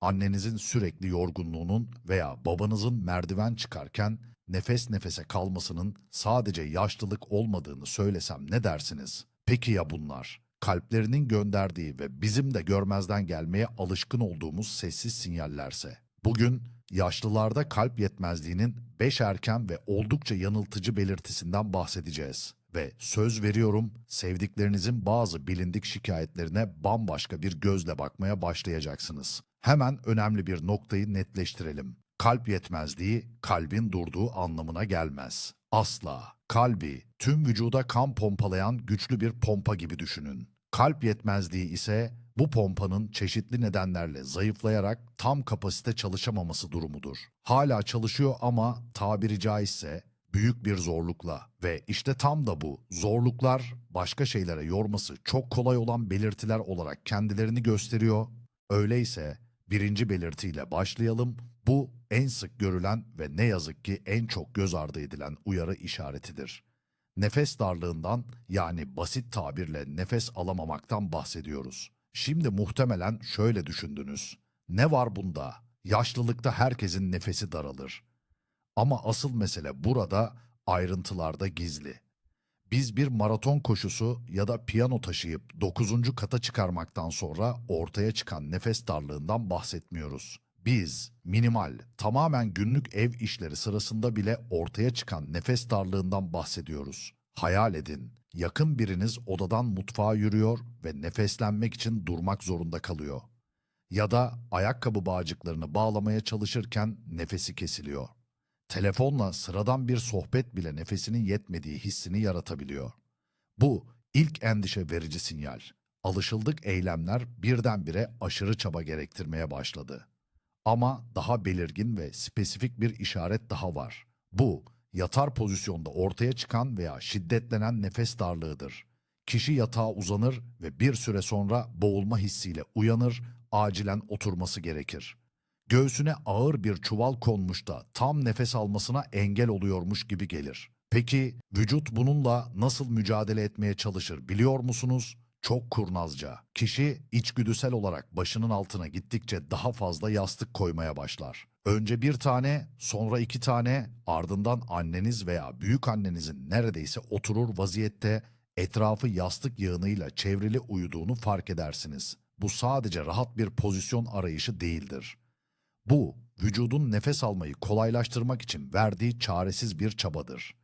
Annenizin sürekli yorgunluğunun veya babanızın merdiven çıkarken nefes nefese kalmasının sadece yaşlılık olmadığını söylesem ne dersiniz? Peki ya bunlar? Kalplerinin gönderdiği ve bizim de görmezden gelmeye alışkın olduğumuz sessiz sinyallerse. Bugün yaşlılarda kalp yetmezliğinin 5 erken ve oldukça yanıltıcı belirtisinden bahsedeceğiz. Ve söz veriyorum sevdiklerinizin bazı bilindik şikayetlerine bambaşka bir gözle bakmaya başlayacaksınız. Hemen önemli bir noktayı netleştirelim. Kalp yetmezliği kalbin durduğu anlamına gelmez. Asla. Kalbi tüm vücuda kan pompalayan güçlü bir pompa gibi düşünün. Kalp yetmezliği ise bu pompanın çeşitli nedenlerle zayıflayarak tam kapasite çalışamaması durumudur. Hala çalışıyor ama tabiri caizse büyük bir zorlukla ve işte tam da bu zorluklar başka şeylere yorması çok kolay olan belirtiler olarak kendilerini gösteriyor. Öyleyse birinci belirtiyle başlayalım. Bu en sık görülen ve ne yazık ki en çok göz ardı edilen uyarı işaretidir. Nefes darlığından yani basit tabirle nefes alamamaktan bahsediyoruz. Şimdi muhtemelen şöyle düşündünüz. Ne var bunda? Yaşlılıkta herkesin nefesi daralır. Ama asıl mesele burada ayrıntılarda gizli. Biz bir maraton koşusu ya da piyano taşıyıp 9. kata çıkarmaktan sonra ortaya çıkan nefes darlığından bahsetmiyoruz. Biz minimal, tamamen günlük ev işleri sırasında bile ortaya çıkan nefes darlığından bahsediyoruz. Hayal edin, yakın biriniz odadan mutfağa yürüyor ve nefeslenmek için durmak zorunda kalıyor. Ya da ayakkabı bağcıklarını bağlamaya çalışırken nefesi kesiliyor. Telefonla sıradan bir sohbet bile nefesinin yetmediği hissini yaratabiliyor. Bu ilk endişe verici sinyal. Alışıldık eylemler birdenbire aşırı çaba gerektirmeye başladı. Ama daha belirgin ve spesifik bir işaret daha var. Bu, yatar pozisyonda ortaya çıkan veya şiddetlenen nefes darlığıdır. Kişi yatağa uzanır ve bir süre sonra boğulma hissiyle uyanır, acilen oturması gerekir. Göğsüne ağır bir çuval konmuş da tam nefes almasına engel oluyormuş gibi gelir. Peki vücut bununla nasıl mücadele etmeye çalışır biliyor musunuz? Çok kurnazca. Kişi içgüdüsel olarak başının altına gittikçe daha fazla yastık koymaya başlar. Önce bir tane, sonra iki tane, ardından anneniz veya büyük annenizin neredeyse oturur vaziyette etrafı yastık yığınıyla çevrili uyuduğunu fark edersiniz. Bu sadece rahat bir pozisyon arayışı değildir. Bu, vücudun nefes almayı kolaylaştırmak için verdiği çaresiz bir çabadır.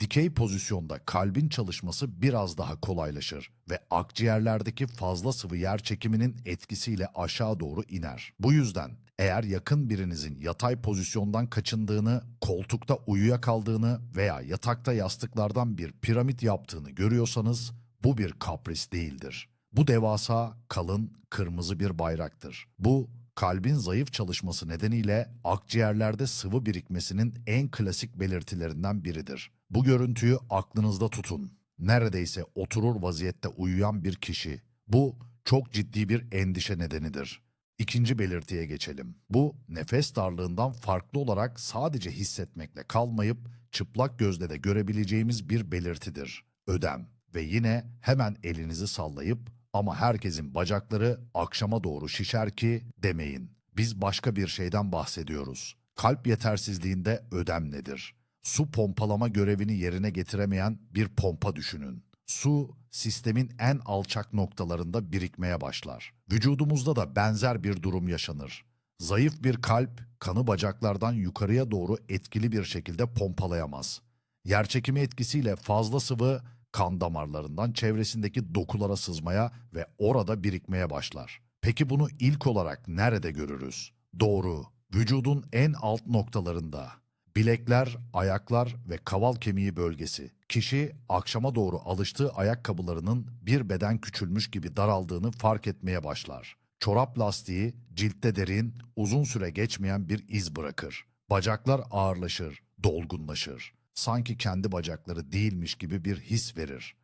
Dikey pozisyonda kalbin çalışması biraz daha kolaylaşır ve akciğerlerdeki fazla sıvı yer çekiminin etkisiyle aşağı doğru iner. Bu yüzden eğer yakın birinizin yatay pozisyondan kaçındığını, koltukta uyuyakaldığını veya yatakta yastıklardan bir piramit yaptığını görüyorsanız bu bir kapris değildir. Bu devasa, kalın, kırmızı bir bayraktır. Bu kalbin zayıf çalışması nedeniyle akciğerlerde sıvı birikmesinin en klasik belirtilerinden biridir. Bu görüntüyü aklınızda tutun. Neredeyse oturur vaziyette uyuyan bir kişi. Bu çok ciddi bir endişe nedenidir. İkinci belirtiye geçelim. Bu nefes darlığından farklı olarak sadece hissetmekle kalmayıp çıplak gözle de görebileceğimiz bir belirtidir. Ödem ve yine hemen elinizi sallayıp ama herkesin bacakları akşama doğru şişer ki demeyin. Biz başka bir şeyden bahsediyoruz. Kalp yetersizliğinde ödem nedir? Su pompalama görevini yerine getiremeyen bir pompa düşünün. Su sistemin en alçak noktalarında birikmeye başlar. Vücudumuzda da benzer bir durum yaşanır. Zayıf bir kalp kanı bacaklardan yukarıya doğru etkili bir şekilde pompalayamaz. Yerçekimi etkisiyle fazla sıvı kan damarlarından çevresindeki dokulara sızmaya ve orada birikmeye başlar. Peki bunu ilk olarak nerede görürüz? Doğru, vücudun en alt noktalarında. Bilekler, ayaklar ve kaval kemiği bölgesi. Kişi akşama doğru alıştığı ayakkabılarının bir beden küçülmüş gibi daraldığını fark etmeye başlar. Çorap lastiği ciltte derin, uzun süre geçmeyen bir iz bırakır. Bacaklar ağırlaşır, dolgunlaşır. Sanki kendi bacakları değilmiş gibi bir his verir.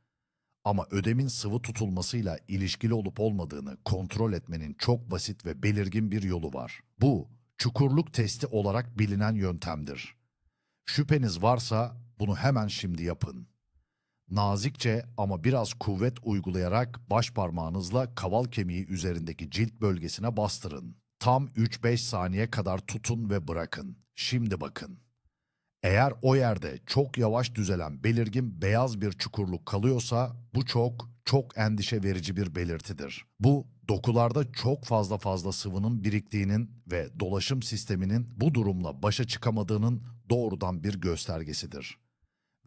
Ama ödemin sıvı tutulmasıyla ilişkili olup olmadığını kontrol etmenin çok basit ve belirgin bir yolu var. Bu, çukurluk testi olarak bilinen yöntemdir. Şüpheniz varsa bunu hemen şimdi yapın. Nazikçe ama biraz kuvvet uygulayarak baş parmağınızla kaval kemiği üzerindeki cilt bölgesine bastırın. Tam 3-5 saniye kadar tutun ve bırakın. Şimdi bakın. Eğer o yerde çok yavaş düzelen belirgin beyaz bir çukurluk kalıyorsa bu çok çok endişe verici bir belirtidir. Bu dokularda çok fazla fazla sıvının biriktiğinin ve dolaşım sisteminin bu durumla başa çıkamadığının doğrudan bir göstergesidir.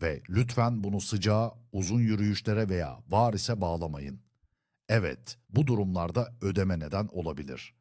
Ve lütfen bunu sıcağa, uzun yürüyüşlere veya varise bağlamayın. Evet, bu durumlarda ödeme neden olabilir.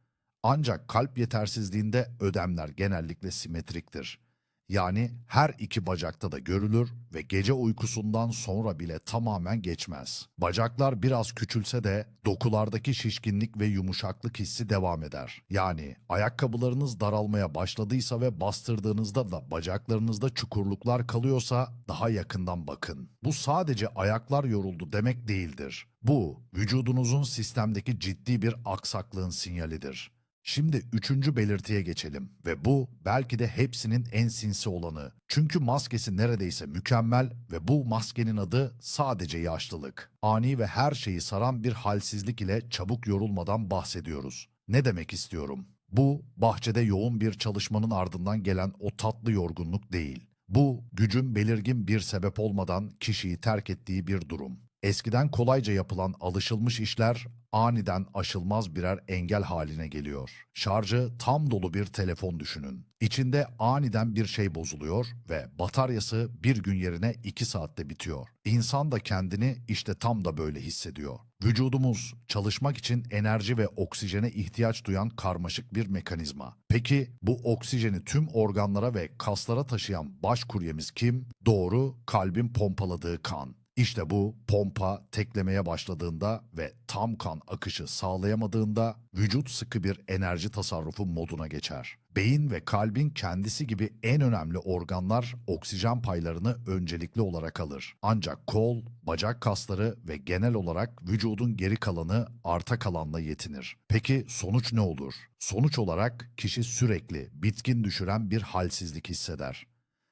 Ancak kalp yetersizliğinde ödemler genellikle simetriktir. Yani her iki bacakta da görülür ve gece uykusundan sonra bile tamamen geçmez. Bacaklar biraz küçülse de dokulardaki şişkinlik ve yumuşaklık hissi devam eder. Yani ayakkabılarınız daralmaya başladıysa ve bastırdığınızda da bacaklarınızda çukurluklar kalıyorsa daha yakından bakın. Bu sadece ayaklar yoruldu demek değildir. Bu vücudunuzun sistemdeki ciddi bir aksaklığın sinyalidir. Şimdi üçüncü belirtiye geçelim ve bu belki de hepsinin en sinsi olanı. Çünkü maskesi neredeyse mükemmel ve bu maskenin adı sadece yaşlılık. Ani ve her şeyi saran bir halsizlik ile çabuk yorulmadan bahsediyoruz. Ne demek istiyorum? Bu bahçede yoğun bir çalışmanın ardından gelen o tatlı yorgunluk değil. Bu gücün belirgin bir sebep olmadan kişiyi terk ettiği bir durum. Eskiden kolayca yapılan alışılmış işler aniden aşılmaz birer engel haline geliyor. Şarjı tam dolu bir telefon düşünün. İçinde aniden bir şey bozuluyor ve bataryası bir gün yerine iki saatte bitiyor. İnsan da kendini işte tam da böyle hissediyor. Vücudumuz çalışmak için enerji ve oksijene ihtiyaç duyan karmaşık bir mekanizma. Peki bu oksijeni tüm organlara ve kaslara taşıyan baş kuryemiz kim? Doğru, kalbin pompaladığı kan. İşte bu pompa teklemeye başladığında ve tam kan akışı sağlayamadığında vücut sıkı bir enerji tasarrufu moduna geçer. Beyin ve kalbin kendisi gibi en önemli organlar oksijen paylarını öncelikli olarak alır. Ancak kol, bacak kasları ve genel olarak vücudun geri kalanı arta kalanla yetinir. Peki sonuç ne olur? Sonuç olarak kişi sürekli bitkin düşüren bir halsizlik hisseder.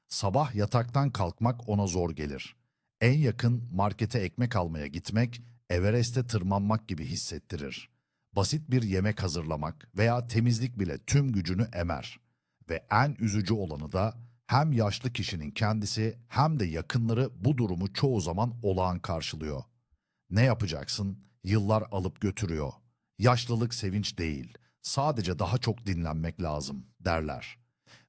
Sabah yataktan kalkmak ona zor gelir. En yakın markete ekmek almaya gitmek, Everest'e tırmanmak gibi hissettirir. Basit bir yemek hazırlamak veya temizlik bile tüm gücünü emer. Ve en üzücü olanı da hem yaşlı kişinin kendisi hem de yakınları bu durumu çoğu zaman olağan karşılıyor. Ne yapacaksın? Yıllar alıp götürüyor. Yaşlılık sevinç değil, sadece daha çok dinlenmek lazım derler.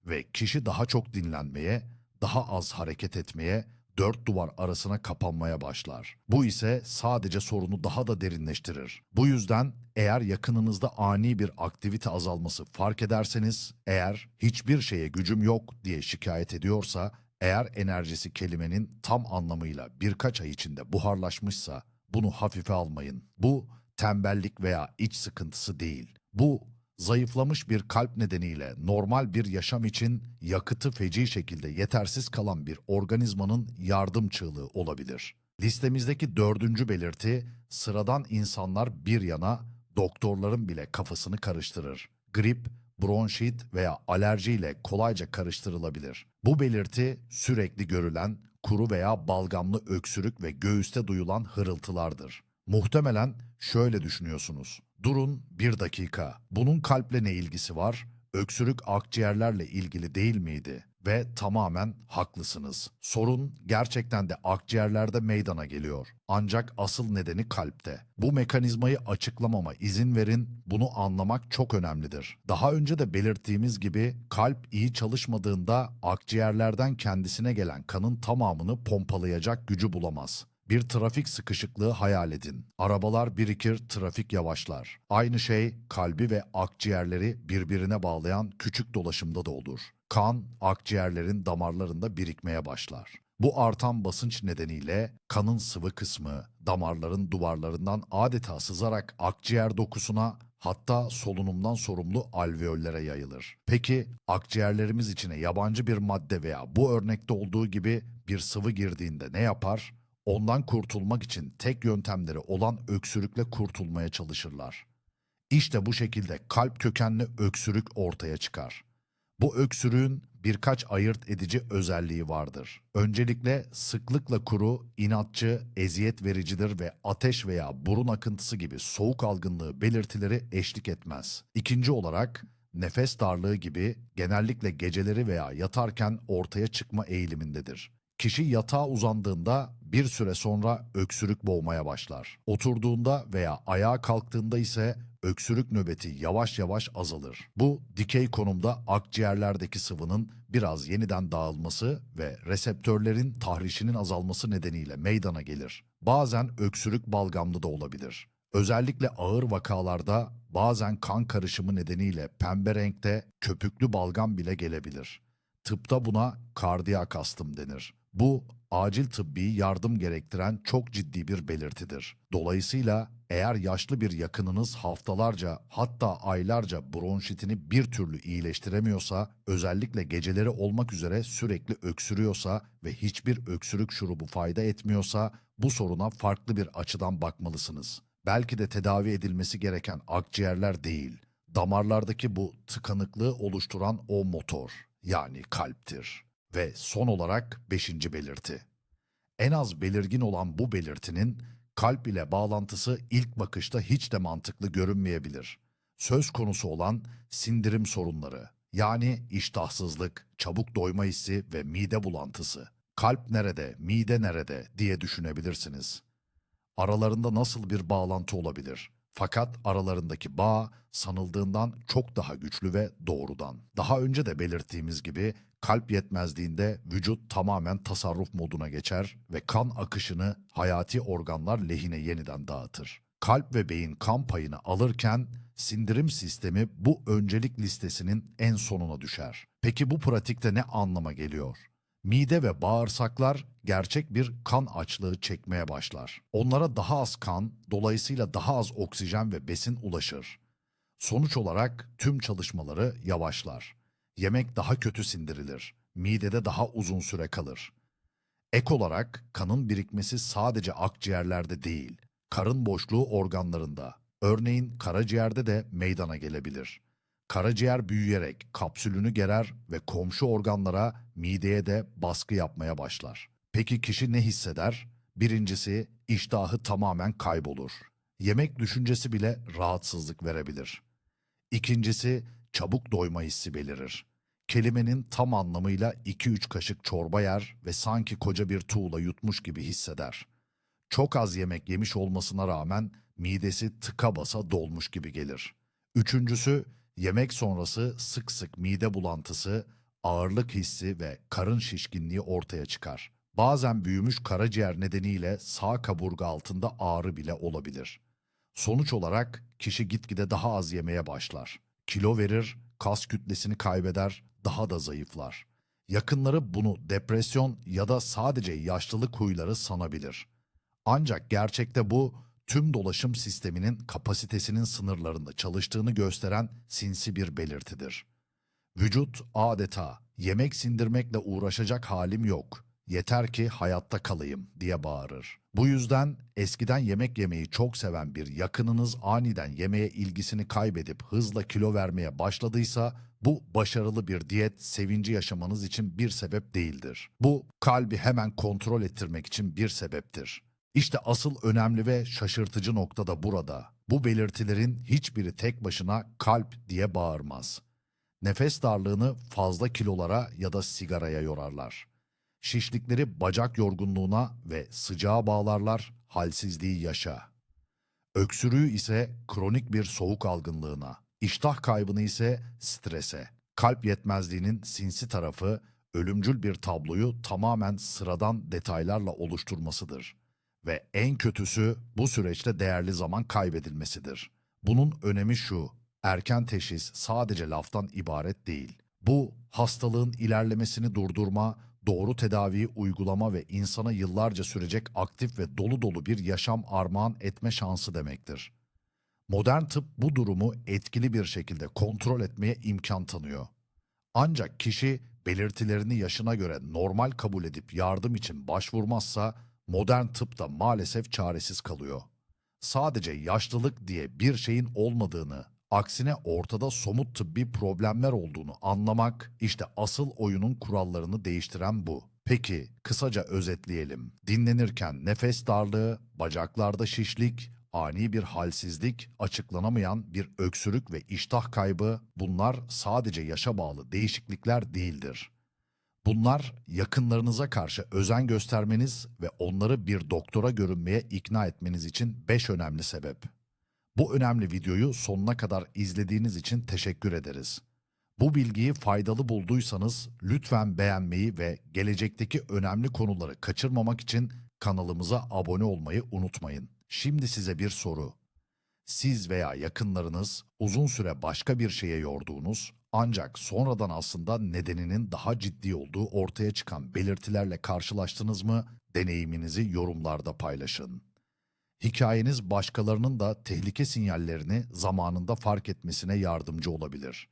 Ve kişi daha çok dinlenmeye, daha az hareket etmeye, dört duvar arasına kapanmaya başlar. Bu ise sadece sorunu daha da derinleştirir. Bu yüzden eğer yakınınızda ani bir aktivite azalması fark ederseniz, eğer hiçbir şeye gücüm yok diye şikayet ediyorsa, eğer enerjisi kelimenin tam anlamıyla birkaç ay içinde buharlaşmışsa bunu hafife almayın. Bu tembellik veya iç sıkıntısı değil. Bu zayıflamış bir kalp nedeniyle normal bir yaşam için yakıtı feci şekilde yetersiz kalan bir organizmanın yardım çığlığı olabilir. Listemizdeki dördüncü belirti sıradan insanlar bir yana doktorların bile kafasını karıştırır. Grip, bronşit veya alerjiyle kolayca karıştırılabilir. Bu belirti sürekli görülen kuru veya balgamlı öksürük ve göğüste duyulan hırıltılardır. Muhtemelen şöyle düşünüyorsunuz. Durun bir dakika. Bunun kalple ne ilgisi var? Öksürük akciğerlerle ilgili değil miydi? Ve tamamen haklısınız. Sorun gerçekten de akciğerlerde meydana geliyor. Ancak asıl nedeni kalpte. Bu mekanizmayı açıklamama izin verin. Bunu anlamak çok önemlidir. Daha önce de belirttiğimiz gibi kalp iyi çalışmadığında akciğerlerden kendisine gelen kanın tamamını pompalayacak gücü bulamaz. Bir trafik sıkışıklığı hayal edin. Arabalar birikir, trafik yavaşlar. Aynı şey kalbi ve akciğerleri birbirine bağlayan küçük dolaşımda da olur. Kan akciğerlerin damarlarında birikmeye başlar. Bu artan basınç nedeniyle kanın sıvı kısmı damarların duvarlarından adeta sızarak akciğer dokusuna hatta solunumdan sorumlu alveollere yayılır. Peki akciğerlerimiz içine yabancı bir madde veya bu örnekte olduğu gibi bir sıvı girdiğinde ne yapar? Ondan kurtulmak için tek yöntemleri olan öksürükle kurtulmaya çalışırlar. İşte bu şekilde kalp kökenli öksürük ortaya çıkar. Bu öksürüğün birkaç ayırt edici özelliği vardır. Öncelikle sıklıkla kuru, inatçı, eziyet vericidir ve ateş veya burun akıntısı gibi soğuk algınlığı belirtileri eşlik etmez. İkinci olarak nefes darlığı gibi genellikle geceleri veya yatarken ortaya çıkma eğilimindedir. Kişi yatağa uzandığında bir süre sonra öksürük boğmaya başlar. Oturduğunda veya ayağa kalktığında ise öksürük nöbeti yavaş yavaş azalır. Bu dikey konumda akciğerlerdeki sıvının biraz yeniden dağılması ve reseptörlerin tahrişinin azalması nedeniyle meydana gelir. Bazen öksürük balgamlı da olabilir. Özellikle ağır vakalarda bazen kan karışımı nedeniyle pembe renkte köpüklü balgam bile gelebilir. Tıpta buna kardiyak astım denir. Bu acil tıbbi yardım gerektiren çok ciddi bir belirtidir. Dolayısıyla eğer yaşlı bir yakınınız haftalarca hatta aylarca bronşitini bir türlü iyileştiremiyorsa, özellikle geceleri olmak üzere sürekli öksürüyorsa ve hiçbir öksürük şurubu fayda etmiyorsa bu soruna farklı bir açıdan bakmalısınız. Belki de tedavi edilmesi gereken akciğerler değil, damarlardaki bu tıkanıklığı oluşturan o motor yani kalptir. Ve son olarak beşinci belirti. En az belirgin olan bu belirtinin kalp ile bağlantısı ilk bakışta hiç de mantıklı görünmeyebilir. Söz konusu olan sindirim sorunları yani iştahsızlık, çabuk doyma hissi ve mide bulantısı. Kalp nerede, mide nerede diye düşünebilirsiniz. Aralarında nasıl bir bağlantı olabilir? Fakat aralarındaki bağ sanıldığından çok daha güçlü ve doğrudan. Daha önce de belirttiğimiz gibi kalp yetmezliğinde vücut tamamen tasarruf moduna geçer ve kan akışını hayati organlar lehine yeniden dağıtır. Kalp ve beyin kan payını alırken sindirim sistemi bu öncelik listesinin en sonuna düşer. Peki bu pratikte ne anlama geliyor? Mide ve bağırsaklar gerçek bir kan açlığı çekmeye başlar. Onlara daha az kan, dolayısıyla daha az oksijen ve besin ulaşır. Sonuç olarak tüm çalışmaları yavaşlar. Yemek daha kötü sindirilir. Midede daha uzun süre kalır. Ek olarak kanın birikmesi sadece akciğerlerde değil, karın boşluğu organlarında, örneğin karaciğerde de meydana gelebilir. Karaciğer büyüyerek kapsülünü gerer ve komşu organlara, mideye de baskı yapmaya başlar. Peki kişi ne hisseder? Birincisi, iştahı tamamen kaybolur. Yemek düşüncesi bile rahatsızlık verebilir. İkincisi, çabuk doyma hissi belirir. Kelimenin tam anlamıyla 2-3 kaşık çorba yer ve sanki koca bir tuğla yutmuş gibi hisseder. Çok az yemek yemiş olmasına rağmen midesi tıka basa dolmuş gibi gelir. Üçüncüsü, yemek sonrası sık sık mide bulantısı, ağırlık hissi ve karın şişkinliği ortaya çıkar. Bazen büyümüş karaciğer nedeniyle sağ kaburga altında ağrı bile olabilir. Sonuç olarak kişi gitgide daha az yemeye başlar. Kilo verir, kas kütlesini kaybeder, daha da zayıflar. Yakınları bunu depresyon ya da sadece yaşlılık huyları sanabilir. Ancak gerçekte bu tüm dolaşım sisteminin kapasitesinin sınırlarında çalıştığını gösteren sinsi bir belirtidir. Vücut adeta yemek sindirmekle uğraşacak halim yok. Yeter ki hayatta kalayım diye bağırır. Bu yüzden eskiden yemek yemeyi çok seven bir yakınınız aniden yemeğe ilgisini kaybedip hızla kilo vermeye başladıysa bu başarılı bir diyet sevinci yaşamanız için bir sebep değildir. Bu kalbi hemen kontrol ettirmek için bir sebeptir. İşte asıl önemli ve şaşırtıcı nokta da burada. Bu belirtilerin hiçbiri tek başına kalp diye bağırmaz. Nefes darlığını fazla kilolara ya da sigaraya yorarlar. Şişlikleri bacak yorgunluğuna ve sıcağa bağlarlar, halsizliği yaşa. Öksürüğü ise kronik bir soğuk algınlığına, iştah kaybını ise strese, kalp yetmezliğinin sinsi tarafı ölümcül bir tabloyu tamamen sıradan detaylarla oluşturmasıdır. Ve en kötüsü bu süreçte değerli zaman kaybedilmesidir. Bunun önemi şu, erken teşhis sadece laftan ibaret değil. Bu, hastalığın ilerlemesini durdurma, doğru tedaviyi uygulama ve insana yıllarca sürecek aktif ve dolu dolu bir yaşam armağan etme şansı demektir. Modern tıp bu durumu etkili bir şekilde kontrol etmeye imkan tanıyor. Ancak kişi belirtilerini yaşına göre normal kabul edip yardım için başvurmazsa modern tıp da maalesef çaresiz kalıyor. Sadece yaşlılık diye bir şeyin olmadığını Aksine ortada somut tıbbi problemler olduğunu anlamak işte asıl oyunun kurallarını değiştiren bu. Peki kısaca özetleyelim. Dinlenirken nefes darlığı, bacaklarda şişlik, ani bir halsizlik, açıklanamayan bir öksürük ve iştah kaybı bunlar sadece yaşa bağlı değişiklikler değildir. Bunlar yakınlarınıza karşı özen göstermeniz ve onları bir doktora görünmeye ikna etmeniz için 5 önemli sebep. Bu önemli videoyu sonuna kadar izlediğiniz için teşekkür ederiz. Bu bilgiyi faydalı bulduysanız lütfen beğenmeyi ve gelecekteki önemli konuları kaçırmamak için kanalımıza abone olmayı unutmayın. Şimdi size bir soru. Siz veya yakınlarınız uzun süre başka bir şeye yorduğunuz ancak sonradan aslında nedeninin daha ciddi olduğu ortaya çıkan belirtilerle karşılaştınız mı? Deneyiminizi yorumlarda paylaşın. Hikayeniz başkalarının da tehlike sinyallerini zamanında fark etmesine yardımcı olabilir.